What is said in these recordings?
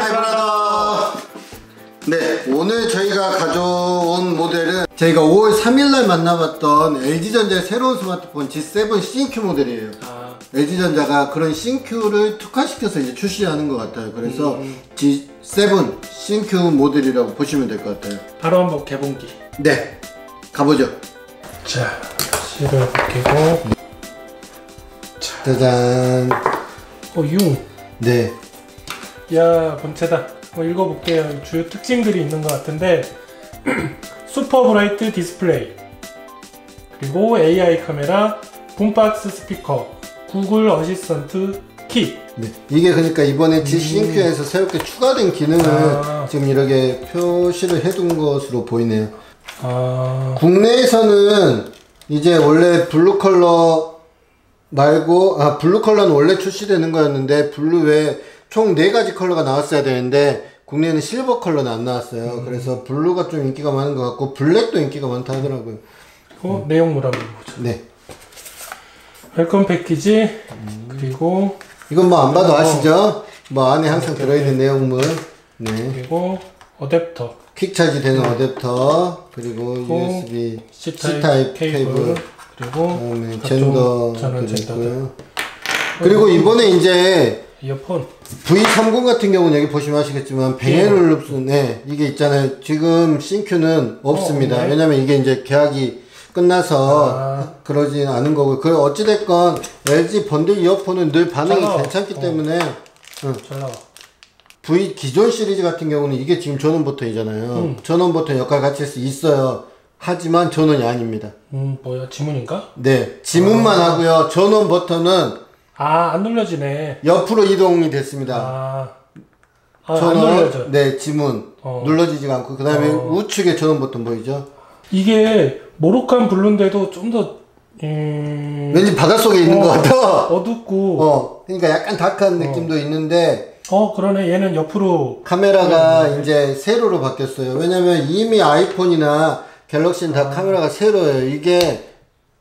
하이 브라더 네 오늘 저희가 가져온 모델은 저희가 5월 3일날 만나봤던 LG전자의 새로운 스마트폰 G7 CQ 모델이에요. 아, LG전자가 그런 CQ를 특화시켜서 이제 출시하는 것 같아요. 그래서 G7 CQ 모델이라고 보시면 될 것 같아요. 바로 한번 개봉기. 네 가보죠. 자, 실을 벗기고. 짜잔. 어, 융. 네 야, 본체다. 뭐 읽어볼게요. 주요 특징들이 있는 것 같은데, 슈퍼 브라이트 디스플레이, 그리고 AI 카메라, 붐박스 스피커, 구글 어시스턴트 키. 네. 이게 그러니까 이번에 G-SYNC에서 새롭게 추가된 기능을 아. 지금 이렇게 표시를 해둔 것으로 보이네요. 아, 국내에서는 이제 원래 블루 컬러 말고 아 블루 컬러는 원래 출시되는 거였는데 블루 외에 총 네 가지 컬러가 나왔어야 되는데 국내에는 실버 컬러는 안 나왔어요. 그래서 블루가 좀 인기가 많은 것 같고 블랙도 인기가 많다 하더라고요. 그리고 내용물 한번 보자. 네. 웰컴 패키지, 그리고, 이건 뭐 안 봐도 어. 아시죠? 뭐 안에 항상 들어있는 내용물. 네. 그리고 어댑터, 퀵차지 되는 어댑터 그리고 USB C타입, C타입 케이블, 케이블 그리고 젠더. 있고요. 그리고 이번에 이제 이어폰. V30 같은 경우는 여기 보시면 아시겠지만 베네룰 룹스 네 이게 있잖아요. 지금 싱큐는 없습니다. 없네. 왜냐면 이게 이제 계약이 끝나서 아. 그러진 않은 거고 그 어찌 됐건 LG 번들 이어폰은 늘 반응이. 괜찮기 어. 때문에 잘 나와. V 기존 시리즈 같은 경우는 이게 지금 전원 버튼이잖아요. 음. 전원 버튼 역할 같이 할수 있어요. 하지만 전원이 아닙니다. 음, 뭐야, 지문인가? 네, 지문만 하고요. 전원 버튼은 아, 안 눌러지네. 옆으로 이동이 됐습니다. 아, 아, 안 전원, 눌러져. 네, 지문 어. 눌러지지가 않고 그 다음에 어. 우측에 전원 버튼 보이죠? 이게 모로칸 블루인데도 좀 더, 음, 왠지 바닷속에 있는 어. 것 같아. 어둡고, 어, 그러니까 약간 다크한 느낌도 있는데 어, 그러네. 얘는 옆으로, 카메라가 음. 이제 세로로 바뀌었어요. 왜냐면 이미 아이폰이나 갤럭시는 다 카메라가 세로예요. 이게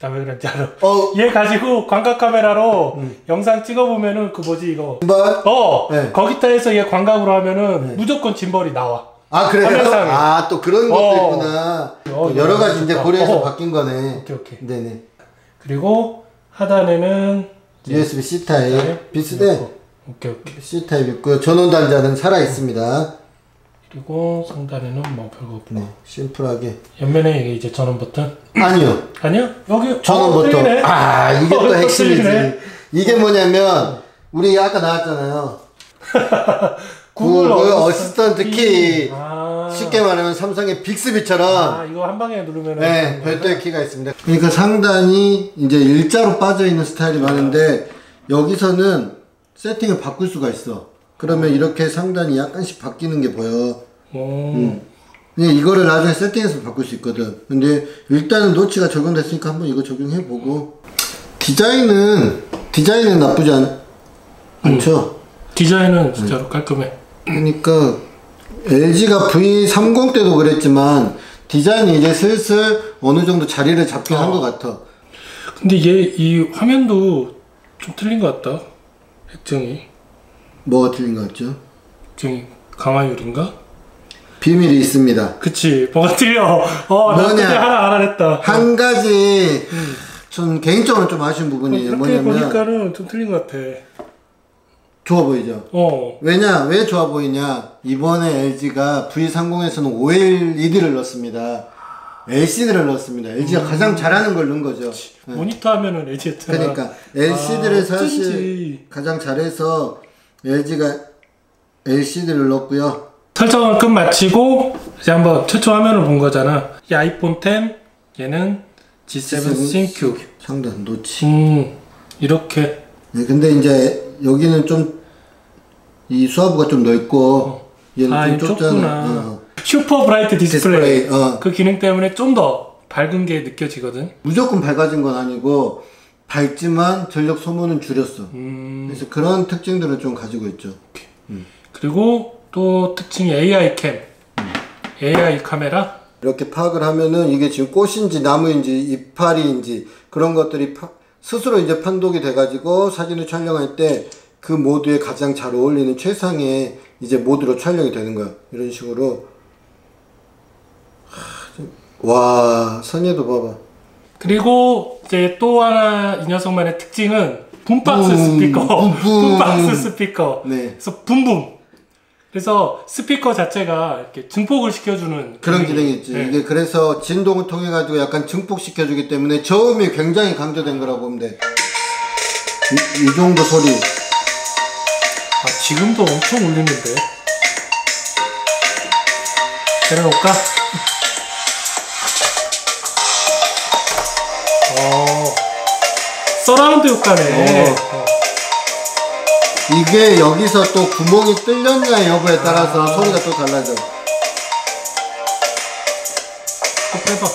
나 왜 그런지 알아. 어, 얘 가지고 광각 카메라로 음. 영상 찍어보면은 그 뭐지, 이거. 발 어, 네. 거기다 해서 얘 광각으로 하면은 무조건 짐벌이 나와. 아 그래요? 화면상에. 아또 그런 것도 어. 있구나. 어, 여러 가지 이제. 고려해서 어. 바뀐 거네. 오케이, 오케이. 네네. 그리고 하단에는 USB C 타입 네. 비슷해. 오케이, 오케이. C 타입 있고요. 전원 단자는 살아 있습니다. 그리고 상단에는 뭐 별거 없고. 네, 심플하게. 옆면에 이게 이제 전원 버튼. 아니요. 아니야? 여기 전원 어, 버튼. 틀리네. 아 이게 어, 또또 핵심이지. 틀리네. 이게 뭐냐면 우리 아까 나왔잖아요. 구글 구글 어시스턴트 키. 아, 쉽게 말하면 삼성의 빅스비처럼 아, 이거 한 방에 누르면 네, 별도의 키가 있습니다. 그러니까 상단이 이제 일자로 빠져 있는 스타일이 많은데 여기서는 세팅을 바꿀 수가 있어. 그러면 이렇게 상단이 약간씩 바뀌는 게 보여. 오, 근데 이거를 나중에 세팅해서 바꿀 수 있거든. 근데 일단은 노치가 적용됐으니까 한번 이거 적용해 보고 디자인은 디자인은 나쁘지 않, 않죠. 디자인은 진짜로 깔끔해. 그러니까 LG가 V30 때도 그랬지만 디자인이 이제 슬슬 어느 정도 자리를 잡긴 한것 같아. 근데 얘 이 화면도 좀 틀린 것 같다. 액정이 뭐가 틀린 것 같죠? 액정이 강화율인가? 비밀이 있습니다. 그치 뭐가 틀려. 어, 나 뭐냐? 하나 알아냈다. 한 가지 좀 개인적으로 좀 아쉬운 부분이에요. 그렇게 뭐냐면 보니까는 좀 틀린 것 같아. 좋아 보이죠? 어, 왜냐? 왜 좋아 보이냐? 이번에 LG가 V30에서는 OLED를 넣었습니다. LCD를 넣었습니다. LG가 가장 잘하는 걸 넣은 거죠. 네. 모니터 화면은 LG였잖아. 그러니까 LCD를 아, 사실 어쩐지. 가장 잘해서 LG가 LCD를 넣었고요. 설정을 끝 마치고 이제 한번 최초 화면을 본 거잖아. 이 아이폰 10 얘는 G7 sync. 상단 노치. 음 이렇게 네, 근데 이제 여기는 좀 이 수화부가 좀 넓고 얘는 아, 좀 좁잖아. 어. 슈퍼 브라이트 디스플레이. 디스플레이. 어. 그 기능 때문에 좀 더 밝은 게 느껴지거든. 무조건 밝아진 건 아니고 밝지만 전력 소모는 줄였어. 음 그래서 그런 특징들을 좀 가지고 있죠. 그리고 또 특징이 AI 캠. AI 카메라. 이렇게 파악을 하면은 이게 지금 꽃인지 나무인지 이파리인지 그런 것들이 파- 스스로 이제 판독이 돼가지고 사진을 촬영할 때 그 모드에 가장 잘 어울리는 최상의 이제 모드로 촬영이 되는 거야. 이런 식으로. 와, 선예도 봐봐. 그리고 이제 또 하나 이 녀석만의 특징은 붐박스 붐, 스피커. 붐. 붐박스 스피커. 네. 그래서 붐붐. 그래서 스피커 자체가 이렇게 증폭을 시켜주는 그런 기능이 있지. 네. 이게 그래서 진동을 통해 가지고 약간 증폭시켜주기 때문에 저음이 굉장히 강조된 거라고 보면 돼. 이, 이 정도 소리. 아, 지금도 엄청 울리는데. 내려놓을까? 서라운드 효과네. 어. 이게 여기서 또 구멍이 뚫렸냐 여부에 따라서 아. 소리가 또 달라져. 꼭 빼봐.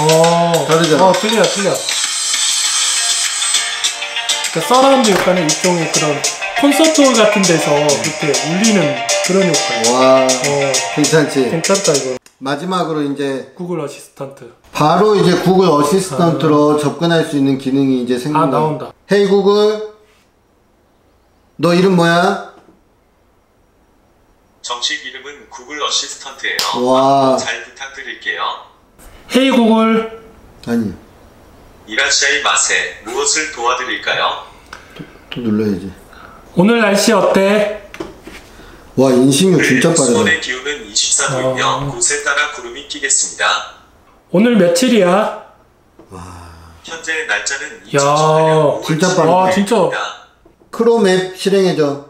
어, 다르잖아. 어, 틀려, 틀려. 그러니까 서라운드 효과는 일종의 그런 콘서트 홀 같은 데서 이렇게 울리는 그런 효과예요. 와, 어, 괜찮지. 괜찮다, 이거. 마지막으로 이제 구글 어시스턴트. 바로 이제 구글 어시스턴트로 접근할 수 있는 기능이 이제 생긴다. 아, 나온다. 헤이 구글, 너 이름 뭐야? 정식 이름은 구글 어시스턴트예요. 와. 잘 부탁드릴게요. 헤이 구글. 아니, 이라시아이 마세 무엇을 도와드릴까요? 또 눌러야지. 오늘 날씨 어때? 와, 인식률 진짜 빠르다. 수원의 기온은 24도이며 어. 곳에 따라 구름이 끼겠습니다. 오늘 며칠이야? 현재 날짜는 야, 2018년 5월 진짜 10일 빠르다. 와, 진짜. 크롬 앱 실행해줘.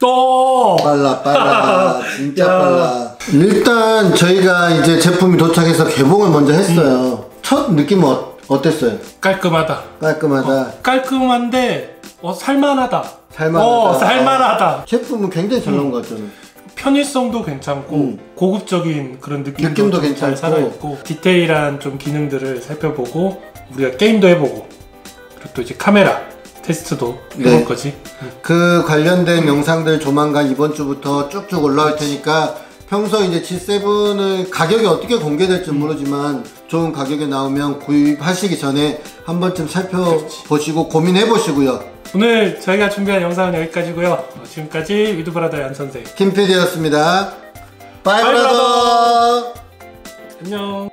또! 빨라, 빨라. 진짜 야. 빨라. 일단 저희가 이제 제품이 도착해서 개봉을 먼저 했어요. 첫 느낌은 어, 어땠어요? 깔끔하다. 깔끔하다. 깔끔한데, 어, 살만하다. 살만하다. 어, 살만하다. 제품은 굉장히 잘 나온 것 같잖아. 편의성도 괜찮고, 음. 고급적인 그런 느낌도, 느낌도 괜찮고. 살아있고, 디테일한 좀 기능들을 살펴보고, 우리가 게임도 해보고, 그리고 또 이제 카메라 테스트도 해볼 네. 거지. 그 관련된 영상들 조만간 이번 주부터 쭉쭉 올라올 테니까 평소 이제 G7을 가격이 어떻게 공개될지 모르지만 좋은 가격에 나오면 구입하시기 전에 한 번쯤 살펴보시고 고민해 보시고요. 오늘 저희가 준비한 영상은 여기까지고요. 어, 지금까지 위드브라더의 안 선생. 김PD였습니다. 바이 바이 브라더! 안녕.